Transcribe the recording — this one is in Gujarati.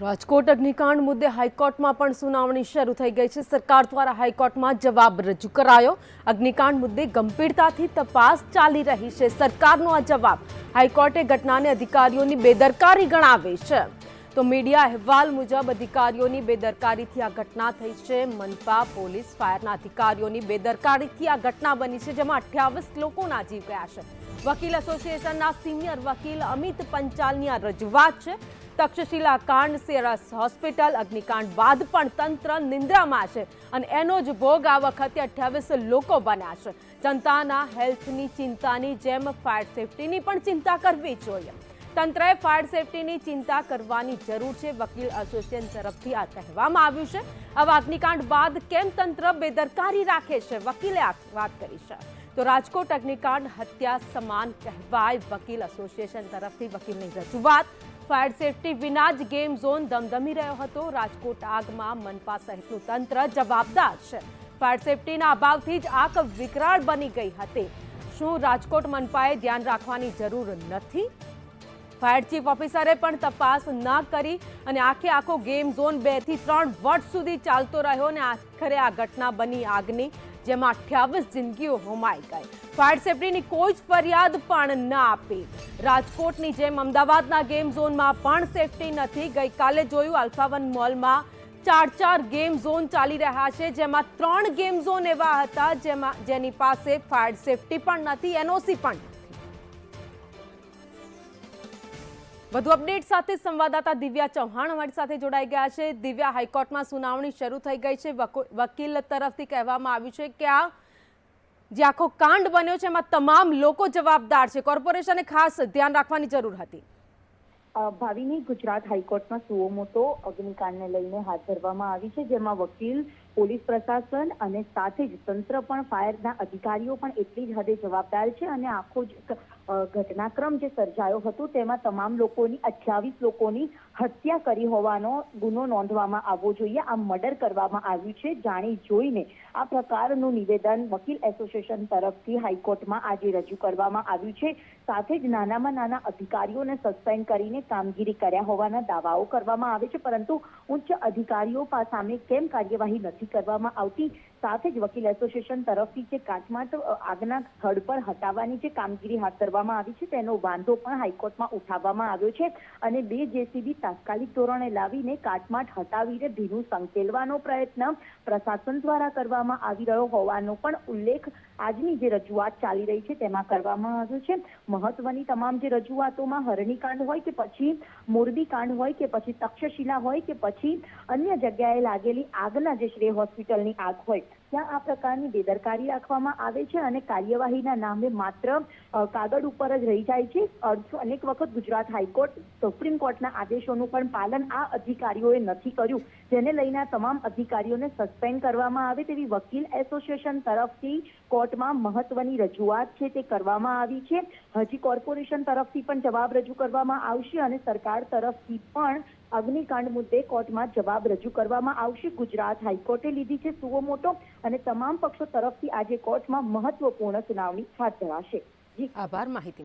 રાજકોટ અગ્નિકાંડ મુદ્દે હાઈકોર્ટમાં પણ સુનાવણી શરૂ થઈ ગઈ છે. સરકાર દ્વારા હાઈકોર્ટમાં જવાબ રજૂ કરાયો. અગ્નિકાંડ મુદ્દે ગંભીરતાથી તપાસ ચાલી રહી છે. સરકારનો આ જવાબ હાઈકોર્ટે ઘટનાને અધિકારીઓની બેદરકારી ગણાવી છે. તો મીડિયા અહેવાલ મુજબ અધિકારીઓની બેદરકારીથી આ ઘટના થઈ છે. મનપા પોલીસ ફાયરના અધિકારીઓની બેદરકારીથી આ ઘટના બની છે, જેમાં અઠ્યાવીસ લોકોના જીવ ગયા છે. વકીલ એસોસિએશનના સિનિયર વકીલ અમિત પંચાલની આ રજૂઆત છે. તક્ષશિલા કાંડ સેરસ હોસ્પિટલ, અગ્નિકાંડ બાદ પણ તંત્ર નિંદ્રામાં છે અને એનો જ ભોગ આ વખતે અઠ્યાવીસ લોકો બન્યા છે. જનતાના હેલ્થની ચિંતાની જેમ ફાયર સેફટીની પણ ચિંતા કરવી જોઈએ. તંત્રએ ફાયર સેફટીની ચિંતા કરવાની જરૂર છે. વકીલ એસોસિએશન તરફથી આ કહેવામાં આવ્યું છે. આવા અગ્નિકાંડ બાદ કેમ તંત્ર બેદરકારી રાખે છે? વકીલે વાત કરી છે. તો રાજકોટ અગ્નિકાંડ હત્યા સમાન કહેવાય. વકીલ એસોસિએશન તરફથી વકીલની રજૂઆત. ફાયર સેફટી વિના જ ગેમ ઝોન ધમધમી રહ્યો હતો. રાજકોટ આગમાં મનપા સહિતનું તંત્ર જવાબદાર છે. ફાયર સેફટીના અભાવથી જ આગ વિકરાળ બની ગઈ હતી. શું રાજકોટ મનપાએ ધ્યાન રાખવાની જરૂર નથી? ફાયર ચીફ ઓફિસરે પણ તપાસ ન કરી અને આખે આખો ગેમ ઝોન બેથી ત્રણ વર્ષ સુધી ચાલતો રહ્યો અને આખરે આ ઘટના બની આગની. જેમાં અઠ્યાવીસ જિંદગીઓ હોમાઈ ગઈ. ફાયર સેફટીની કોઈ જ ફરિયાદ પણ ના આપી. રાજકોટની જેમ અમદાવાદના ગેમ ઝોનમાં પણ સેફટી નથી. ગઈકાલે જોયું અલ્ફાવન મોલમાં ચાર ચાર ગેમ ઝોન ચાલી રહ્યા છે, જેમાં ત્રણ ગેમ ઝોન એવા હતા, જેમાં જેની પાસે ફાયર સેફટી પણ નથી એનઓસી પણ વધુ અપડેટ સાથે સંવાદદાતા દિવ્યા ચૌહાણ અમારી સાથે જોડાઈ ગયા છે. દિવ્યા, હાઈકોર્ટમાં સુનાવણી શરૂ થઈ ગઈ છે. વકો- વકીલ તરફથી કહેવામાં આવ્યું છે કે આ જે આખો કાંડ બન્યો છે, એમાં તમામ લોકો જવાબદાર છે. કોર્પોરેશને ખાસ ધ્યાન રાખવાની જરૂર હતી. ભાવિની ગુજરાત હાઈકોર્ટમાં સુઓમોટો અગ્નિકાંડને લઈને હાથ ધરવામાં આવી છે, જેમાં વકીલ પોલીસ પ્રશાસન અને સાથે જ તંત્ર પણ ફાયરના અધિકારીઓ પણ એટલી જ હદે જવાબદાર છે અને આખો જ ઘટનાક્રમ જે સર્જાયો હતો તેમાં તમામ લોકોની, અઠ્યાવીસ લોકોની હત્યા કરી હોવાનો ગુનો નોંધવામાં આવવો જોઈએ. આ મર્ડર કરવામાં આવ્યું છે. જાણી જોઈને આ પ્રકારનું નિવેદન વકીલ એસોસિએશન તરફથી હાઈકોર્ટમાં આજે રજૂ કરવામાં આવ્યું છે. સાથે જ નાનામાં નાના અધિકારીઓને સસ્પેન્ડ કરીને કામગીરી કર્યા હોવાના દાવાઓ કરવામાં આવે છે. પરંતુ ઉચ્ચ અધિકારીઓ સામે કેમ કાર્યવાહી નથી કરવામાં આવતી સાથે જ વકીલ એસોસિએશન તરફથી જે કાટમાટ આગના સ્થળ પર હટાવવાની જે કામગીરી હાથ ધરવામાં આવી છે, તેનો વાંધો પણ હાઈકોર્ટમાં ઉઠાવવામાં આવ્યો છે અને બે જેસીબી તાત્કાલિક ધોરણે લાવીને કાટમાટ હટાવીને ભીનું સંકેલવાનો પ્રયત્ન પ્રશાસન દ્વારા કરવામાં આવી રહ્યો હોવાનો પણ ઉલ્લેખ આજની જે રજૂઆત ચાલી રહી છે, તેમાં કરવામાં આવ્યો છે. મહત્વની તમામ જે રજૂઆતોમાં હરણીકાંડ હોય કે પછી મોરબી કાંડ હોય કે પછી તક્ષશિલા હોય કે પછી અન્ય જગ્યાએ લાગેલી આગના જે શ્રેય હોસ્પિટલની આગ હોય ત્યાં આ પ્રકારની બેદરકારી રાખવામાં આવે છે અને કાર્યવાહીના નામે માત્ર કાગળ ઉપર જ રહી જાય છે. અનેક વખત ગુજરાત હાઈકોર્ટ, સુપ્રીમ કોર્ટના આદેશોનું પણ પાલન આ અધિકારીઓએ નથી કર્યું, જેને લઈને તમામ અધિકારીઓને સસ્પેન્ડ કરવામાં આવે તેવી વકીલ એસોસિએશન તરફથી કોર્ટમાં મહત્વની રજૂઆત છે તે કરવામાં આવી છે. હજી કોર્પોરેશન તરફથી પણ જવાબ રજૂ કરવામાં આવશે અને સરકાર તરફથી પણ અગ્નિકાંડ મુદ્દે કોર્ટમાં જવાબ રજૂ કરવામાં આવશે. ગુજરાત હાઈકોર્ટે લીધી છે સુઓ મોટો અને તમામ પક્ષો તરફથી આજે કોર્ટમાં મહત્વપૂર્ણ સુનાવણી હાથ ધરાશે. આભાર માહિતી